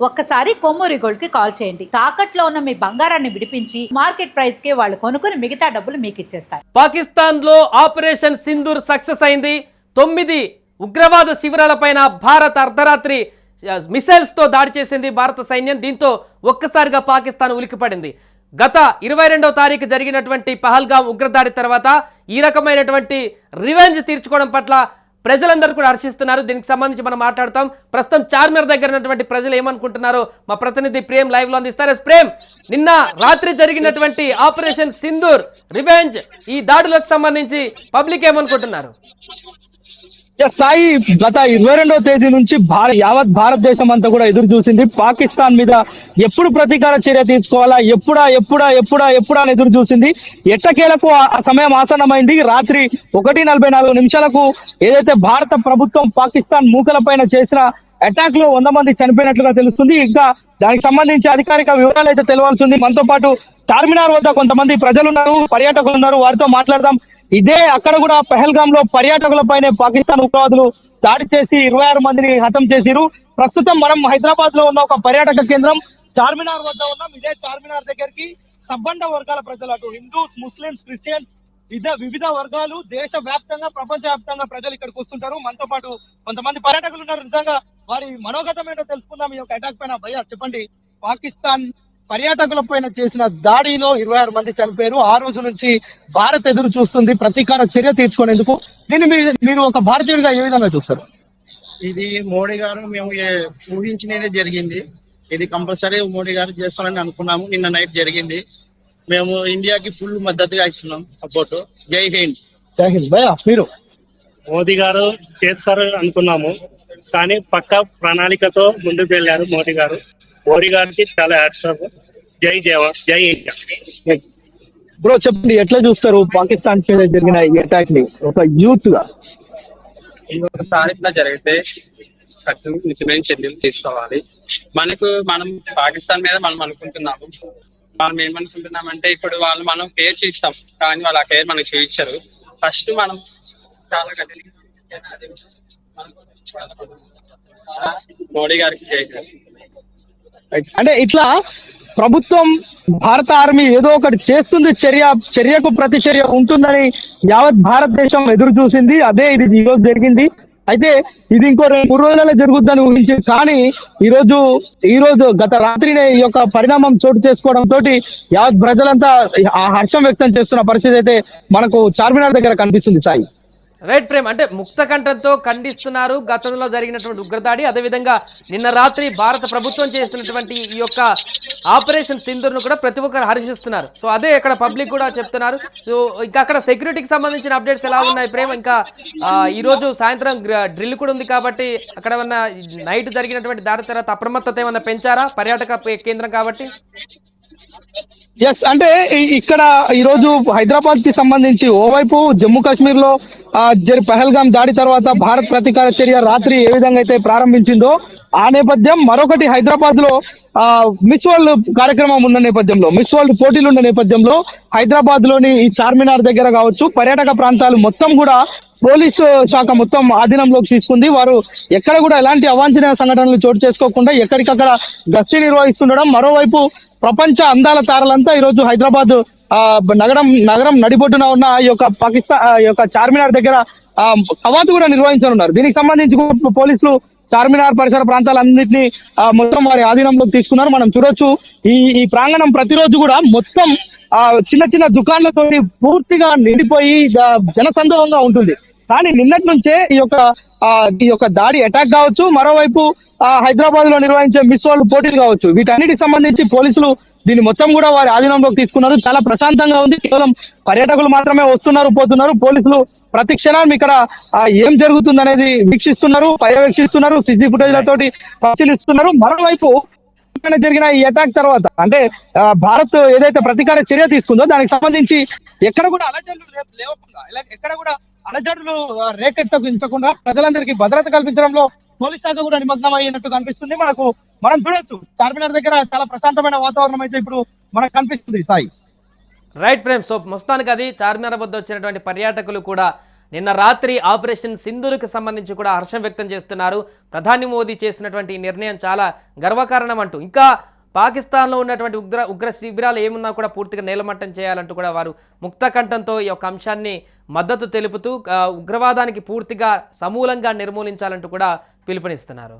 ఒక్కసారి కొమ్మూరి గోల్డ్కి కాల్ చేయండి. తాకట్లో ఉన్న మీ బంగారాన్ని విడిపించి మార్కెట్ ప్రైస్కి వాళ్ళు కొనుక్కుని మిగతా డబ్బులు మీకు ఇచ్చేస్తారు. పాకిస్తాన్లో ఆపరేషన్ సింధూర్ సక్సెస్ అయింది. తొమ్మిది ఉగ్రవాద శిబిరాలపైన భారత్ అర్ధరాత్రి మిసైల్స్తో దాడి చేసింది భారత సైన్యం. దీంతో ఒక్కసారిగా పాకిస్తాన్ ఉలికిపడింది గత ఇరవై రెండవ తారీఖు జరిగినటువంటి పహల్గాం ఉగ్రదాడి తర్వాత ఈ రకమైనటువంటి రివెంజ్ తీర్చుకోవడం పట్ల ప్రజలందరూ కూడా హర్షిస్తున్నారు. దీనికి సంబంధించి మనం మాట్లాడతాం. ప్రస్తుతం చార్మినార్ దగ్గర ఉన్నటువంటి ప్రజలు ఏమనుకుంటున్నారో మా ప్రతినిధి ప్రేమ్ లైవ్లో అందిస్తారు. ప్రేమ్ నిన్న రాత్రి జరిగినటువంటి ఆపరేషన్ సింధూర్ రివెంజ్ ఈ దాడులకు సంబంధించి పబ్లిక్ ఏమనుకుంటున్నారు? సాయి గత ఇరవై రెండవ తేదీ నుంచి భార యావత్ భారతదేశం అంతా కూడా ఎదురు చూసింది. పాకిస్తాన్ మీద ఎప్పుడు ప్రతీకార చర్య తీసుకోవాలా? ఎప్పుడా ఎప్పుడా ఎప్పుడా ఎప్పుడా అని ఎదురు చూసింది. ఎట్టకేలకు ఆ సమయం ఆసన్నమైంది. రాత్రి ఒకటి నలభై నాలుగు నిమిషాలకు ఏదైతే భారత ప్రభుత్వం పాకిస్తాన్ మూకల పైన చేసిన అటాక్లో వంద మంది చనిపోయినట్లుగా తెలుస్తుంది. ఇంకా దానికి సంబంధించి అధికారిక వివరాలు అయితే తెలవాల్సింది మనతో పాటు చార్మినార్ వద్ద కొంతమంది ప్రజలు ఉన్నారు పర్యాటకులు ఉన్నారు. వారితో మాట్లాడదాం. ఇదే అక్కడ కూడా పెహల్గామ్లో పర్యాటకులపైనే పాకిస్తాన్ ఉగ్రవాదులు దాడి చేసి ఇరవై ఆరు మందిని హతం చేసిరు. ప్రస్తుతం మనం హైదరాబాద్లో ఉన్న ఒక పర్యాటక కేంద్రం చార్మినార్ వద్ద ఉన్నాం. ఇదే చార్మినార్ దగ్గరికి సబ్బండ వర్గాల ప్రజలు అటు హిందూస్ ముస్లిమ్స్ క్రిస్టియన్స్ వివిధ వివిధ వర్గాలు దేశ వ్యాప్తంగా ప్రపంచ వ్యాప్తంగా ప్రజలు ఇక్కడికి వస్తుంటారు. మనతో పాటు కొంతమంది పర్యాటకులు ఉన్నారు. నిజంగా వారి మనోగతం ఏంటో తెలుసుకుందాం. ఈ యొక్క అటాక్ పైన భయ చెప్పండి. పాకిస్తాన్ పర్యాటకుల పైన చేసిన దాడిలో ఇరవై ఆరు మంది చనిపోయారు. ఆ రోజు నుంచి భారత్ ఎదురు చూస్తుంది. ప్రతీకార చర్య తీర్చుకునేందుకు దీన్ని మీరు మీరు ఒక భారతీయుడిగా ఏ విధంగా చూస్తారు? ఇది మోడీ గారు మేము ఏ- ఊహించినదే జరిగింది. ఇది కంపల్సరీ మోడీ గారు చేస్తారని అనుకున్నాము. నిన్న నైట్ జరిగింది. మేము ఇండియాకి ఫుల్ మద్దతుగా ఇస్తున్నాం సపోర్ట్. జై హింద్. జై హింద్. భయ్యా మీరు? మోదీ గారు చేస్తారు అనుకున్నాము. కానీ పక్క ప్రణాళికతో ముందుకు వెళ్ళారు మోదీ గారు. మోడీ గారికి చాలా హ్యాట్సాప్ జై జవాన్ జై ఇండియా బ్రో చెప్పండి ఎట్లా చూస్తారు పాకిస్తాన్ మీద జరిగిన ఈ అటాక్ని ఒక యూత్గా ఒకసారి ఇట్లా జరిగితే ఖచ్చితంగా నిజమైన చర్యలు తీసుకోవాలి మనకు మనం పాకిస్తాన్ మీద మనం అనుకుంటున్నాము మనం ఏమనుకుంటున్నామంటే ఇప్పుడు వాళ్ళు మనం కేర్ చేస్తాం కానీ వాళ్ళు ఆ కేర్ మనకు చూపించరు ఫస్ట్ మనం చాలా గట్టిగా మోడీ గారికి అంటే ఇట్లా ప్రభుత్వం భారత ఆర్మీ ఏదో ఒకటి చేస్తుంది చర్య చర్యకు ప్రతిచర్య ఉంటుందని యావత్ భారతదేశం ఎదురు చూసింది. అదే ఇది ఈ రోజు జరిగింది. అయితే ఇది ఇంకో రెండు మూడు రోజులలో జరుగుద్దని ఊహించింది కానీ ఈ రోజు ఈ రోజు గత రాత్రినే ఈ యొక్క పరిణామం చోటు చేసుకోవడం తోటి యావత్ ప్రజలంతా ఆ హర్షం వ్యక్తం చేస్తున్న పరిస్థితి అయితే మనకు చార్మినార్ దగ్గర కనిపిస్తుంది సాయి. రైట్ ప్రేమ్ అంటే ముక్త కంఠంతో ఖండిస్తున్నారు. గతంలో జరిగినటువంటి ఉగ్రదాడి అదేవిధంగా నిన్న రాత్రి భారత ప్రభుత్వం చేస్తున్నటువంటి ఈ యొక్క ఆపరేషన్ సింధూర్ను కూడా ప్రతి ఒక్కరు హర్షిస్తున్నారు. సో అదే ఇక్కడ పబ్లిక్ కూడా చెప్తున్నారు. సో ఇంకా అక్కడ సెక్యూరిటీకి సంబంధించిన అప్డేట్స్ ఎలా ఉన్నాయి? ప్రేమ్ ఇంకా ఈరోజు ఈ రోజు సాయంత్రం డ్రిల్ కూడా ఉంది కాబట్టి అక్కడ ఉన్న నైట్ జరిగినటువంటి దాడి తర్వాత అప్రమత్తత ఏమన్నా పెంచారా? పర్యాటక కేంద్రం కాబట్టి? ఎస్ అంటే ఇక్కడ ఈ రోజు హైదరాబాద్కి సంబంధించి ఓవైపు జమ్మూ కాశ్మీర్లో జరి పహల్గాం దాడి తర్వాత భారత్ ప్రతీకార చర్య రాత్రి ఏ విధంగా అయితే ప్రారంభించిందో ఆ నేపథ్యం మరొకటి హైదరాబాద్లో ఆ మిస్ వరల్డ్ కార్యక్రమం ఉన్న నేపథ్యంలో మిస్ వరల్డ్ పోటీలు ఉన్న నేపథ్యంలో హైదరాబాద్లోని ఈ చార్మినార్ దగ్గర కావచ్చు పర్యాటక ప్రాంతాలు మొత్తం కూడా పోలీసు శాఖ మొత్తం ఆధీనంలోకి తీసుకుంది. వారు ఎక్కడ కూడా ఎలాంటి అవాంఛనీయ సంఘటనలు చోటు చేసుకోకుండా ఎక్కడికక్కడ గస్తీ నిర్వహిస్తుండడం. మరోవైపు ప్రపంచ అందాల తారలంతా ఈ రోజు హైదరాబాద్ ఆ నగరం నగరం నడిబొడ్డున ఉన్న ఈ యొక్క పాకిస్తాన్ ఆ యొక్క చార్మినార్ దగ్గర ఆ కవాతు కూడా నిర్వహించనున్నారు. దీనికి సంబంధించి పోలీసులు చార్మినార్ పరిసర ప్రాంతాలన్నింటినీ ఆ, మొత్తం వారి ఆధీనంలోకి తీసుకున్నారు. మనం చూడొచ్చు ఈ ఈ ప్రాంగణం ప్రతిరోజు కూడా మొత్తం ఆ చిన్న చిన్న దుకాణాలతో పూర్తిగా నిండిపోయి జనసందోహంగా ఉంటుంది. కానీ నిన్నటి నుంచే ఈ యొక్క ఈ యొక్క దాడి అటాక్ కావచ్చు మరోవైపు హైదరాబాద్లో నిర్వహించే మిస్ వరల్డ్ పోటీలు కావచ్చు. వీటన్నిటికి సంబంధించి పోలీసులు దీన్ని మొత్తం కూడా వారి ఆధీనంలోకి తీసుకున్నారు. చాలా ప్రశాంతంగా ఉంది. కేవలం పర్యాటకులు మాత్రమే వస్తున్నారు పోతున్నారు. పోలీసులు ప్రతి క్షణాలు ఇక్కడ ఏం జరుగుతుంది అనేది వీక్షిస్తున్నారు పర్యవేక్షిస్తున్నారు సిసి ఫుటేజ్లతోటి పరిశీలిస్తున్నారు. మరోవైపు జరిగిన ఈ అటాక్ తర్వాత అంటే భారత్ ఏదైతే ప్రతీకార చర్య తీసుకుందో దానికి సంబంధించి ఎక్కడ కూడా అలజడులు లే- లేవకుండా ఎక్కడ కూడా అలజడులు ఆ, రేకెత్తకుండా ప్రజలందరికీ భద్రత కల్పించడంలో పోలీస్ శాఖ కూడా నిమగ్నం అయినట్టు కనిపిస్తుంది. మనకు మనం చూడొచ్చు. చార్మినార్ దగ్గర చాలా ప్రశాంతమైన వాతావరణం అయితే ఇప్పుడు మనకు కనిపిస్తుంది సాయి. రైట్ ప్రేమ్ సో మొత్తానికి అది చార్మినార్ వద్ద వచ్చినటువంటి పర్యాటకులు కూడా నిన్న రాత్రి ఆపరేషన్ సింధులకు సంబంధించి కూడా హర్షం వ్యక్తం చేస్తున్నారు. ప్రధాని మోదీ చేసినటువంటి నిర్ణయం చాలా గర్వకారణం అంటూ. ఇంకా పాకిస్తాన్లో ఉన్నటువంటి ఉగ్ర ఉగ్ర శిబిరాలు ఏమున్నా కూడా పూర్తిగా నేలమట్టం చేయాలంటూ కూడా వారు ముక్త కంఠంతో ఈ యొక్క అంశాన్ని మద్దతు తెలుపుతూ ఉగ్రవాదానికి పూర్తిగా సమూలంగా నిర్మూలించాలంటూ కూడా పిలుపునిస్తున్నారు.